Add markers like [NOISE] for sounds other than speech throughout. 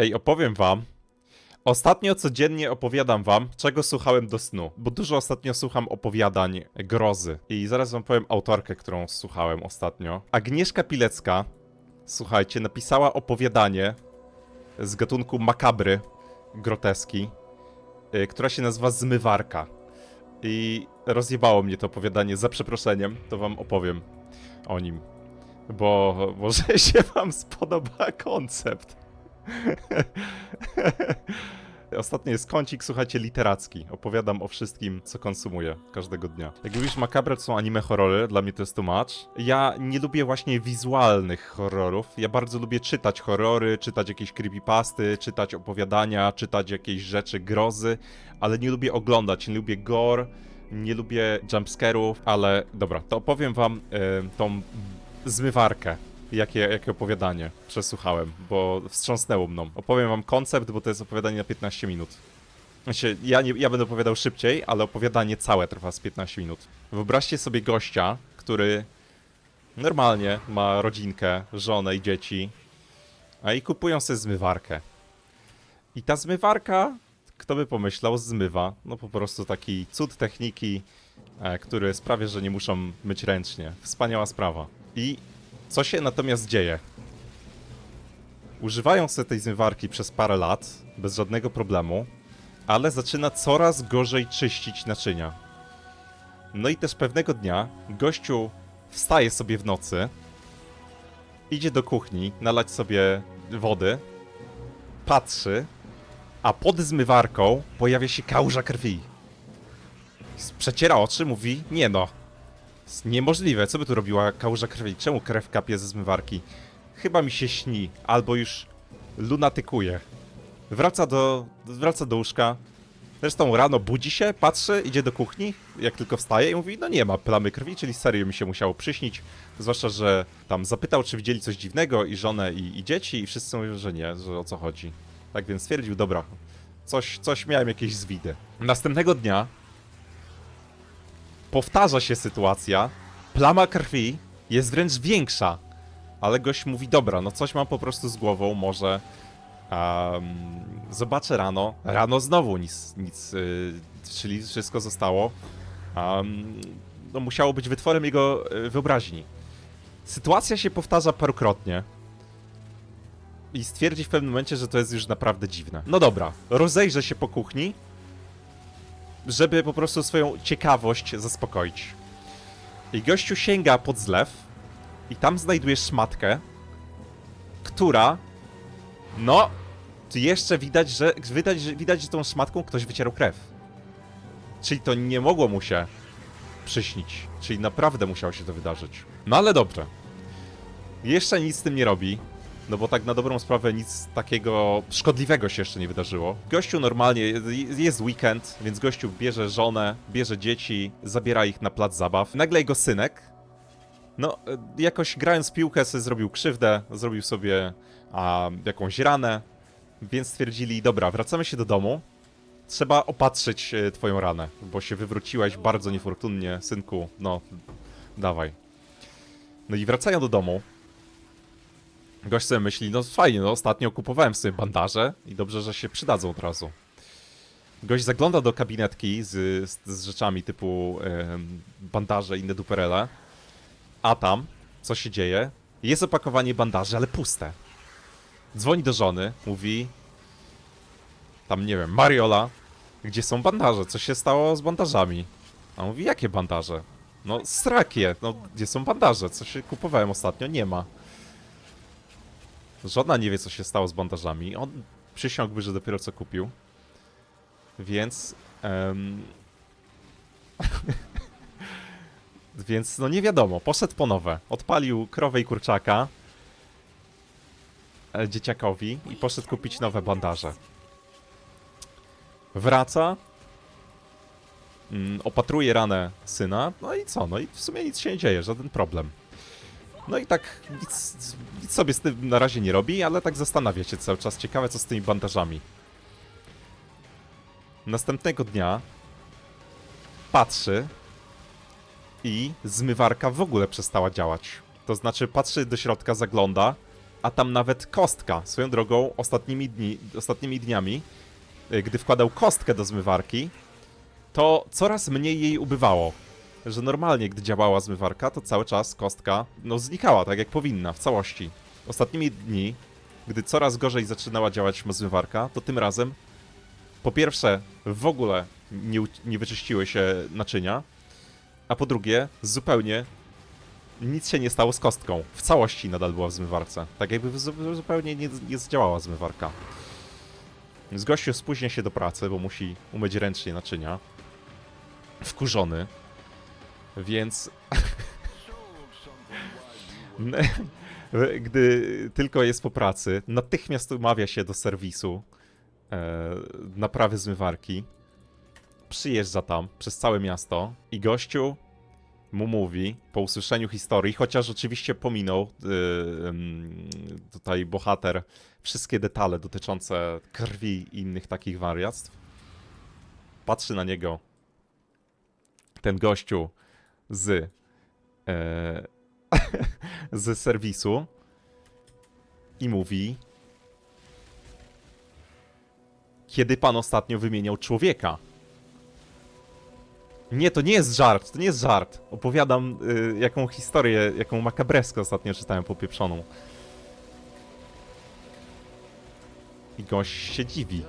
Ej, opowiem wam. Ostatnio codziennie opowiadam wam, czego słuchałem do snu, bo dużo ostatnio słucham opowiadań grozy. I zaraz wam powiem autorkę, którą słuchałem ostatnio. Agnieszka Pilecka, słuchajcie, napisała opowiadanie z gatunku makabry, groteski, y, która się nazywa Zmywarka. I rozjebało mnie to opowiadanie, za przeproszeniem, to wam opowiem o nim. Bo może [LAUGHS] się wam spodoba koncept. [LAUGHS] Ostatnio jest kącik, słuchajcie, literacki. Opowiadam o wszystkim, co konsumuję każdego dnia. Jak mówisz, makabre to są anime horrory, dla mnie to jest tłumacz. Ja nie lubię właśnie wizualnych horrorów. Ja bardzo lubię czytać horrory, czytać jakieś creepypasty, czytać opowiadania, czytać jakieś rzeczy grozy, ale nie lubię oglądać, nie lubię gore, nie lubię jumpscarów, ale dobra, to opowiem wam y, tą zmywarkę jakie, jakie opowiadanie przesłuchałem, bo wstrząsnęło mną. Opowiem wam koncept, bo to jest opowiadanie na 15 minut. Znaczy, ja, nie, ja będę opowiadał szybciej, ale opowiadanie całe trwa z 15 minut. Wyobraźcie sobie gościa, który normalnie ma rodzinkę, żonę i dzieci, a i kupują sobie zmywarkę. I ta zmywarka, kto by pomyślał, zmywa. No po prostu taki cud techniki, e, który sprawia, że nie muszą myć ręcznie. Wspaniała sprawa. I co się natomiast dzieje? Używają sobie tej zmywarki przez parę lat, bez żadnego problemu, ale zaczyna coraz gorzej czyścić naczynia. No i też pewnego dnia gościu wstaje sobie w nocy, idzie do kuchni nalać sobie wody, patrzy, a pod zmywarką pojawia się kałuża krwi. Przeciera oczy, mówi, nie no, niemożliwe, co by tu robiła kałuża krwi? Czemu krew kapie ze zmywarki? Chyba mi się śni, albo już lunatykuje. Wraca do, wraca do łóżka. Zresztą rano budzi się, patrzy, idzie do kuchni, jak tylko wstaje i mówi, no nie ma plamy krwi, czyli serio mi się musiało przyśnić. Zwłaszcza, że tam zapytał, czy widzieli coś dziwnego i żonę i, i dzieci i wszyscy mówią, że nie, że o co chodzi. Tak więc stwierdził, dobra, coś, coś miałem jakieś zwidy. Następnego dnia powtarza się sytuacja, plama krwi jest wręcz większa, ale gość mówi, dobra, no coś mam po prostu z głową, może um, zobaczę rano. Rano znowu nic, nic yy, czyli wszystko zostało. Um, no musiało być wytworem jego yy, wyobraźni. Sytuacja się powtarza parokrotnie. I stwierdzi w pewnym momencie, że to jest już naprawdę dziwne. No dobra, rozejrzę się po kuchni, żeby po prostu swoją ciekawość zaspokoić. I gościu sięga pod zlew i tam znajduje szmatkę, która no jeszcze widać, że widać, że widać, że tą szmatką ktoś wycierał krew. Czyli to nie mogło mu się przyśnić. Czyli naprawdę musiało się to wydarzyć. No ale dobrze. Jeszcze nic z tym nie robi. No bo tak na dobrą sprawę nic takiego szkodliwego się jeszcze nie wydarzyło. Gościu normalnie, jest weekend, więc gościu bierze żonę, bierze dzieci, zabiera ich na plac zabaw. Nagle jego synek, no jakoś grając piłkę sobie zrobił krzywdę, zrobił sobie a, jakąś ranę, więc stwierdzili, dobra, wracamy się do domu, trzeba opatrzyć e, twoją ranę, bo się wywróciłeś bardzo niefortunnie, synku, no, dawaj. No i wracają do domu, Gość sobie myśli, no fajnie, no ostatnio kupowałem sobie bandaże i dobrze, że się przydadzą od razu. Gość zagląda do kabinetki z, z, z rzeczami typu bandaże i inne duperele, a tam, co się dzieje? Jest opakowanie bandaży, ale puste. Dzwoni do żony, mówi, tam nie wiem, Mariola, gdzie są bandaże? Co się stało z bandażami? A on mówi, jakie bandaże? No, srakie, no, gdzie są bandaże? Co się kupowałem ostatnio? Nie ma. Żadna nie wie, co się stało z bandażami. On przysiągłby, że dopiero co kupił. Więc... Um... [LAUGHS] Więc no nie wiadomo, poszedł po nowe. Odpalił krowę i kurczaka e, dzieciakowi i poszedł kupić nowe bandaże. Wraca, mm, opatruje ranę syna, no i co? No i w sumie nic się nie dzieje, żaden problem. No i tak nic, nic sobie z tym na razie nie robi, ale tak zastanawia się cały czas. Ciekawe co z tymi bandażami. Następnego dnia patrzy i zmywarka w ogóle przestała działać. To znaczy patrzy do środka, zagląda a tam nawet kostka. Swoją drogą, ostatnimi, dni, ostatnimi dniami, y, gdy wkładał kostkę do zmywarki, to coraz mniej jej ubywało. Że normalnie, gdy działała zmywarka, to cały czas kostka no, znikała, tak jak powinna, w całości. Ostatnimi dni, gdy coraz gorzej zaczynała działać zmywarka, to tym razem po pierwsze w ogóle nie, nie wyczyściły się naczynia, a po drugie zupełnie nic się nie stało z kostką. W całości nadal była w zmywarce. Tak jakby zu- zupełnie nie, nie zdziałała zmywarka. Więc gościu spóźnia się do pracy, bo musi umyć ręcznie naczynia. Wkurzony. Więc [LAUGHS] gdy tylko jest po pracy, natychmiast umawia się do serwisu e, naprawy zmywarki. Przyjeżdża tam przez całe miasto i gościu mu mówi po usłyszeniu historii, chociaż oczywiście pominął ym, tutaj bohater wszystkie detale dotyczące krwi i innych takich wariactw. Patrzy na niego ten gościu z e, [LAUGHS] z serwisu i mówi kiedy pan ostatnio wymieniał człowieka? Nie, to nie jest żart, to nie jest żart. Opowiadam y, jaką historię, jaką makabreskę ostatnio czytałem popieprzoną. I gość się dziwi.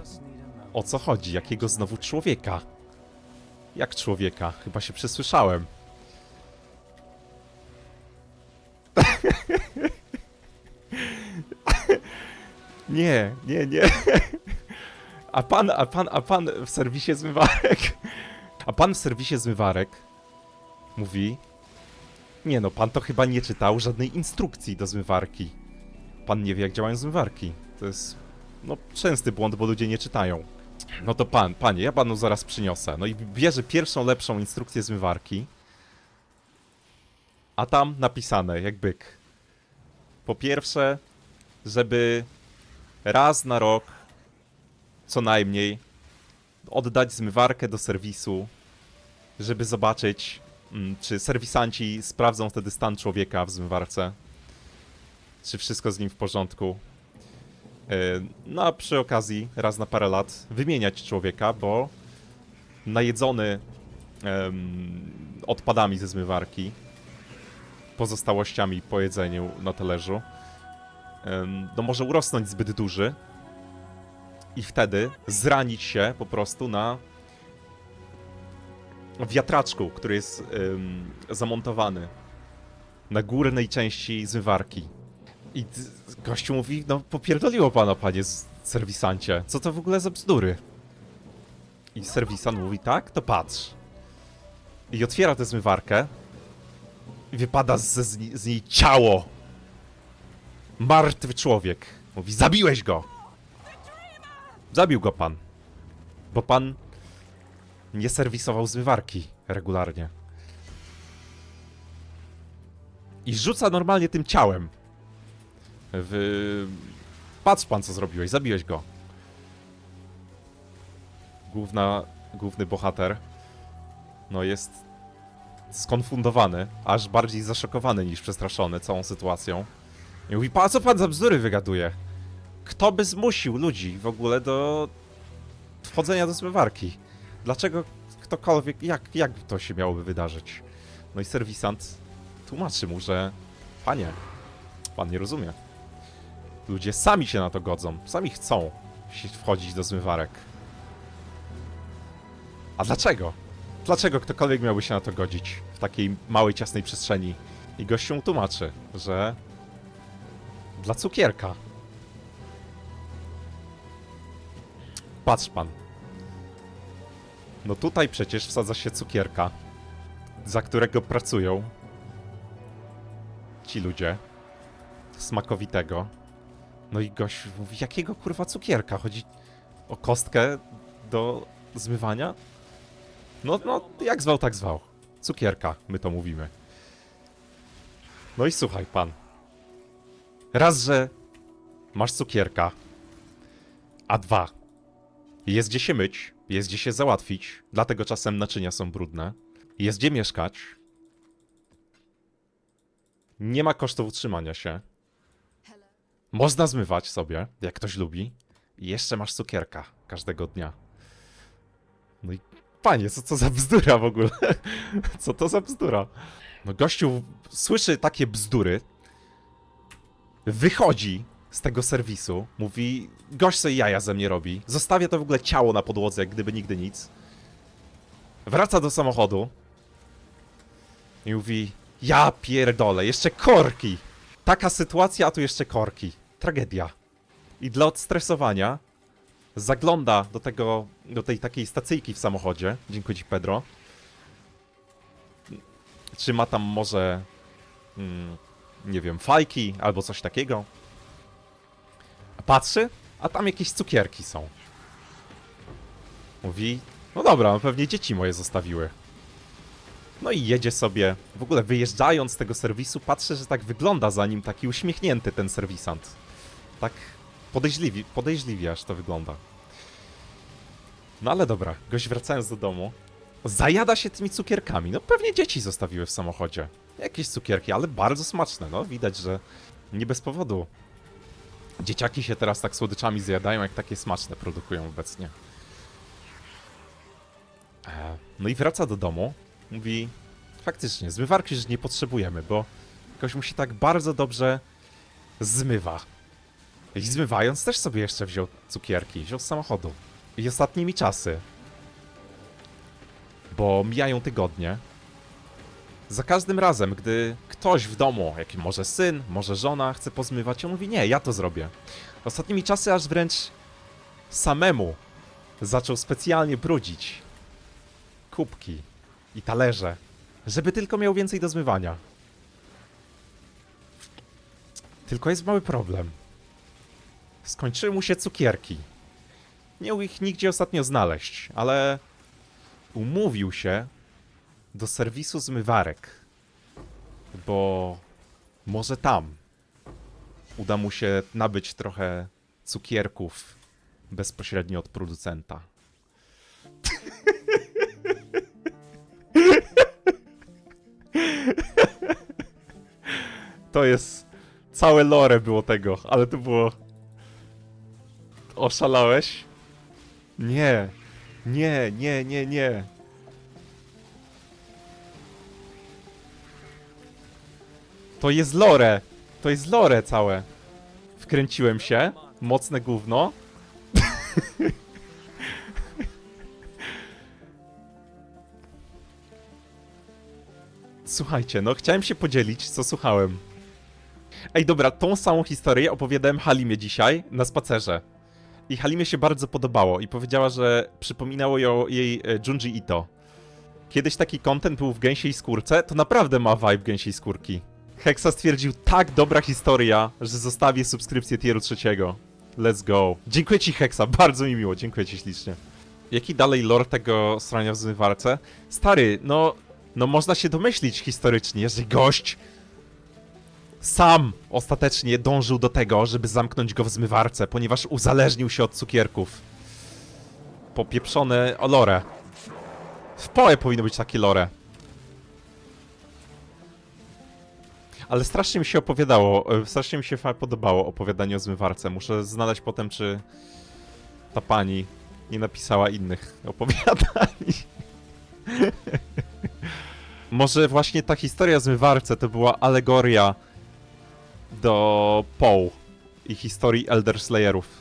O co chodzi? Jakiego znowu człowieka? Jak człowieka? Chyba się przesłyszałem. Nie, nie, nie. A pan, a pan, a pan w serwisie zmywarek. A pan w serwisie zmywarek mówi: Nie no, pan to chyba nie czytał żadnej instrukcji do zmywarki. Pan nie wie, jak działają zmywarki. To jest, no, częsty błąd, bo ludzie nie czytają. No to pan, panie, ja panu zaraz przyniosę. No i bierze pierwszą lepszą instrukcję zmywarki. A tam napisane, jak byk. Po pierwsze, żeby raz na rok, co najmniej, oddać zmywarkę do serwisu, żeby zobaczyć, mm, czy serwisanci sprawdzą wtedy stan człowieka w zmywarce, czy wszystko z nim w porządku. Yy, No a przy okazji, raz na parę lat, wymieniać człowieka, bo najedzony em, odpadami ze zmywarki, pozostałościami po jedzeniu na talerzu, no może urosnąć zbyt duży i wtedy zranić się po prostu na wiatraczku, który jest zamontowany na górnej części zmywarki. I gościu mówi, no popierdoliło pana, panie serwisancie. Co to w ogóle za bzdury? I serwisant mówi, tak? To patrz. I otwiera tę zmywarkę i wypada z, z, z niej ciało. Martwy człowiek. Mówi, zabiłeś go. Zabił go pan. Bo pan nie serwisował zmywarki regularnie. I rzuca normalnie tym ciałem. W... Patrz pan, co zrobiłeś. Zabiłeś go. Główna, główny bohater no jest skonfundowany, aż bardziej zaszokowany niż przestraszony całą sytuacją. I mówi, pa, co pan za bzdury wygaduje? Kto by zmusił ludzi w ogóle do wchodzenia do zmywarki? Dlaczego ktokolwiek, jak, jak to się miałoby wydarzyć? No i serwisant tłumaczy mu, że panie, pan nie rozumie. Ludzie sami się na to godzą, sami chcą się wchodzić do zmywarek. A dlaczego? Dlaczego ktokolwiek miałby się na to godzić w takiej małej, ciasnej przestrzeni? I gościu mu tłumaczy, że dla cukierka. Patrz pan. No tutaj przecież wsadza się cukierka, za którego pracują ci ludzie. Smakowitego. No i gość mówi, jakiego kurwa cukierka? Chodzi o kostkę do zmywania? No, no, jak zwał, tak zwał. Cukierka, my to mówimy. No i słuchaj pan. Raz, że masz cukierka, a dwa, jest gdzie się myć, jest gdzie się załatwić, dlatego czasem naczynia są brudne, jest gdzie mieszkać, nie ma kosztów utrzymania się, Można zmywać sobie, jak ktoś lubi. I jeszcze masz cukierka każdego dnia. No i panie, co to za bzdura w ogóle? [LAUGHS] Co to za bzdura? No gościu słyszy takie bzdury, wychodzi z tego serwisu, mówi, gość sobie jaja ze mnie robi, zostawia to w ogóle ciało na podłodze, jak gdyby nigdy nic. Wraca do samochodu i mówi, ja pierdolę, jeszcze korki. Taka sytuacja, a tu jeszcze korki. Tragedia. I dla odstresowania zagląda do tego, do tej takiej stacyjki w samochodzie. Dziękuję ci, Pedro. Czy ma tam może, mm, nie wiem, fajki albo coś takiego. Patrzy, a tam jakieś cukierki są. Mówi, no dobra, no pewnie dzieci moje zostawiły. No i jedzie sobie. W ogóle wyjeżdżając z tego serwisu, patrzę, że tak wygląda za nim taki uśmiechnięty ten serwisant. Tak podejrzliwi, podejrzliwie aż to wygląda. No ale dobra, gość wracając do domu, zajada się tymi cukierkami. No pewnie dzieci zostawiły w samochodzie. Jakieś cukierki, ale bardzo smaczne, no. Widać, że nie bez powodu. Dzieciaki się teraz tak słodyczami zjadają, jak takie smaczne produkują obecnie. E, No i wraca do domu. Mówi, faktycznie, zmywarki już nie potrzebujemy, bo ktoś musi tak bardzo dobrze zmywa. I zmywając też sobie jeszcze wziął cukierki, wziął z samochodu. I ostatnimi czasy, bo mijają tygodnie, za każdym razem, gdy ktoś w domu, jak może syn, może żona, chce pozmywać, on mówi, nie, ja to zrobię. Ostatnimi czasy aż wręcz samemu zaczął specjalnie brudzić kubki i talerze, żeby tylko miał więcej do zmywania. Tylko jest mały problem. Skończyły mu się cukierki. Nie mógł ich nigdzie ostatnio znaleźć, ale umówił się do serwisu zmywarek, bo może tam uda mu się nabyć trochę cukierków bezpośrednio od producenta. [LAUGHS] To jest całe lore było tego, ale to było. Oszalałeś? Nie. Nie, nie, nie, nie. To jest lore. To jest lore całe. Wkręciłem się. Mocne gówno. Słuchajcie, no chciałem się podzielić, co słuchałem. Ej, dobra, tą samą historię opowiadałem Halimie dzisiaj na spacerze. I Halimie się bardzo podobało i powiedziała, że przypominało ją jej e, Junji Ito. Kiedyś taki content był w gęsiej skórce, to naprawdę ma vibe gęsiej skórki. Hexa stwierdził, tak dobra historia, że zostawię subskrypcję tieru trzeciego. Let's go. Dziękuję ci Hexa, [LAUGHS] bardzo mi miło, dziękuję ci ślicznie. Jaki dalej lore tego strania w zmywarce? Stary, no, no można się domyślić historycznie, że gość sam ostatecznie dążył do tego, żeby zamknąć go w zmywarce, ponieważ uzależnił się od cukierków. Popieprzone lore. W poe powinno być takie lore. Ale strasznie mi się opowiadało, e, strasznie mi się podobało opowiadanie o zmywarce. Muszę znaleźć potem, czy ta pani nie napisała innych [LAUGHS] opowiadań. [LAUGHS] Może właśnie ta historia o zmywarce to była alegoria do Poe i historii Elder Slayerów.